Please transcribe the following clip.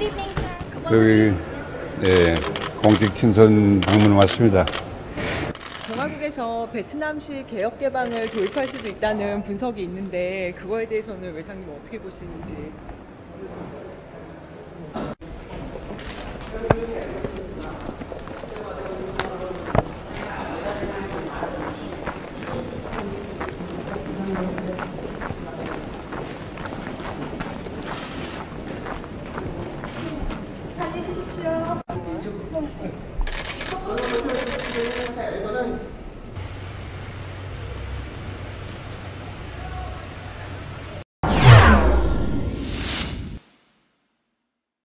Evening, sir. 여기 예, 공식 친선 방문 왔습니다. 공화국에서 베트남식 개혁 개방을 도입할 수도 있다는 분석이 있는데 그거에 대해서는 외상님 어떻게 보시는지.